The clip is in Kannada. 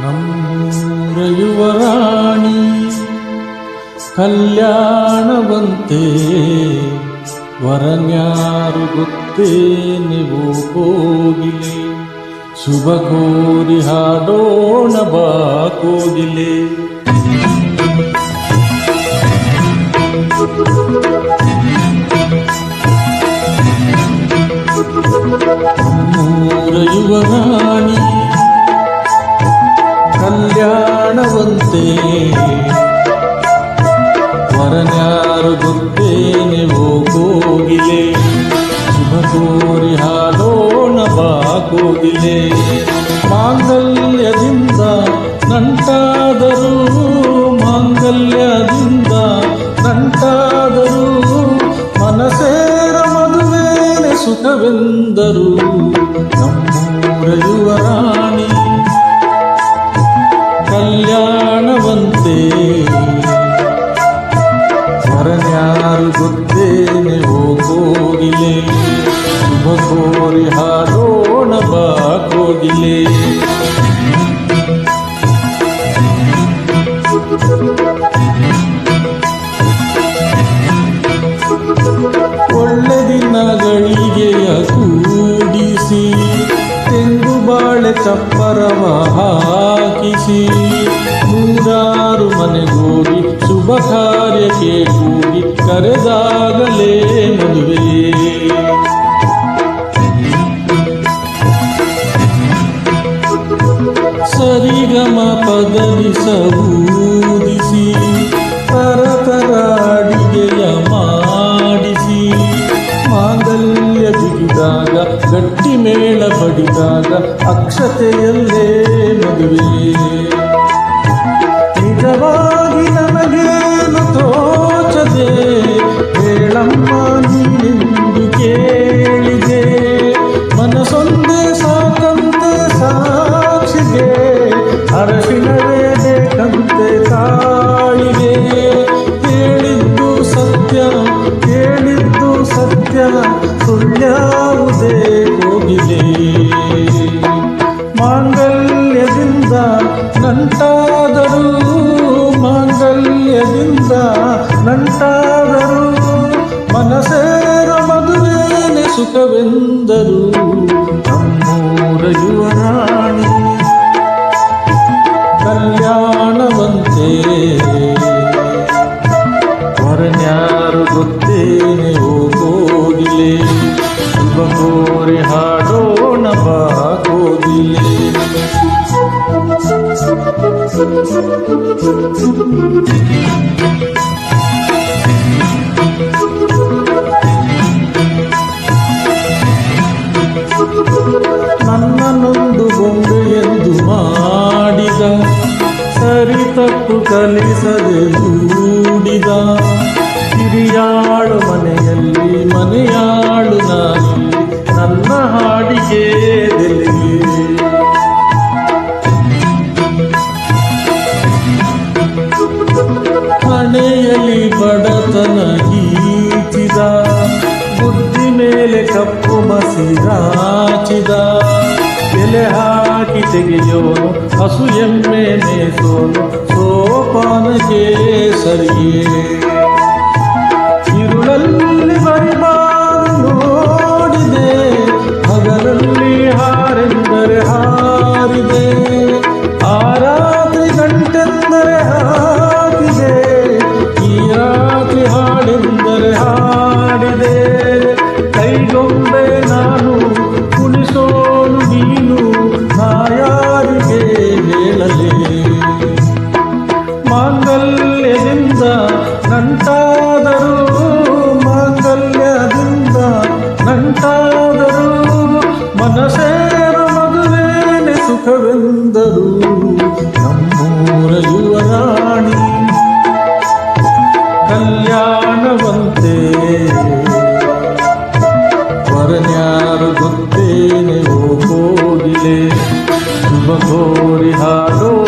ನಮ್ಮೂರ ಯುವರಾಣಿ ಕಲ್ಯಾಣವಂತೆ ವರನ್ಯಾರು ಗೊತ್ತೇ ನೀವು ಕೋಗಿಲೆ ಶುಭ ಕೋರಿ ಹಾಡೋಣ ಬಾ ಕೋಗಿಲೆ ನಮ್ಮೂರ ಯುವರಾಣಿ ಕಲ್ಯಾಣವಂತೆ ವರನ್ಯಾರು ಗೊತ್ತೇನೆ ಓ ಕೋಗಿಲೆ ಶುಭ ಕೋರಿ ಹಾಡೋಣ ಬಾ ಕೋಗಿಲೆ ಮಾಂಗಲ್ಯದಿಂದ ನಂಟಾದರೂ ಮಾಂಗಲ್ಯದಿಂದ ನಂಟಾದರೂ ಮನಸೇರ ಮದುವೇನೆ ಸುಖವೆಂದರು ನಮ್ಮೂರ ಯುವರಾಣಿ ವರನ್ಯಾರು ಗೊತ್ತೇನೆ ಓ ಕೋಗಿಲೆ. ಶುಭ ಕೋರಿ ಹಾಡೋಣ ಬಾಕೋಗಿಲೆ ಒಳ್ಳೆ ದಿನಗಳಿಗೆಯ ಕೂಡಿಸಿ, ತೆಂಗು ಬಾಳೆ ಚಪ್ಪರವ ಹಾಕಿಸಿ. ಶುಭ ಕೂಡಿ ಕರೆದಾಗಲೇ ಮದುವೆ. ಸರಿಗಮ ಪದವಿ ಸೂದಿಸಿ ತರತರ ಅಡಿಗೆಯ ಮಾಡಿಸಿ, ಮಾಂಗಲ್ಯ ಬಿಗಿದಾಗ ಗಟ್ಟಿ ಮೇಳ ಬಡಿದಾಗ, ಅಕ್ಷತೆಯಲ್ಲೇ ಮದುವೆ. ಸಾಕ್ಷಿಗೆ ಅರಶಿನವೇ ಬೇಕಂತೆ ತಾಳಿಗೆ ಕೇಳಿದ್ದು ಸತ್ಯ ಕೇಳಿದ್ದು ಸತ್ಯ ಸುಳ್ಳ್ಯಾವುದೇ ಹೋಗಿದೆ. ಮಾಂಗಲ್ಯದಿಂದ ನಂಟಾದರೂ ಮಾಂಗಲ್ಯದಿಂದ ನಂಟಾದರೂ ಮನಸೇರ ಮದುವೇನೆ ಸುಖವೆಂದರು, ನಮ್ಮೂರ ಯುವರಾಣಿ ನನ್ನನ್ನೊಂದು ಬೊಂಬೆ ಎಂದು ಮಾಡಿದ ಸರಿ ತಪ್ಪು ಕಲಿಸದೆ ಮಸಿರಾಚಿದ ಎಲೆ ಹಾಕಿ ತೆಗೆಯೋನು ಹಸು ಎಮ್ಮೆ ಮೇಸೋನು ಸೋಪಾನಕ್ಕೆ ಸರಿಯೇ ನಂಟಾದರೂ ಮಾಂಗಲ್ಯದಿಂದ ನಂಟಾದರೂ ಮನಸೇರ ಮದುವೇನೆ ಸುಖವೆಂದರು ನಮ್ಮೂರ ಯುವರಾಣಿ ಕಲ್ಯಾಣವಂತೆ ವರನ್ಯಾರು ಗೊತ್ತೇನೆ ಓ ಕೋಗಿಲೆ ಶುಭ ಕೋರಿ ಹಾಡೋಣ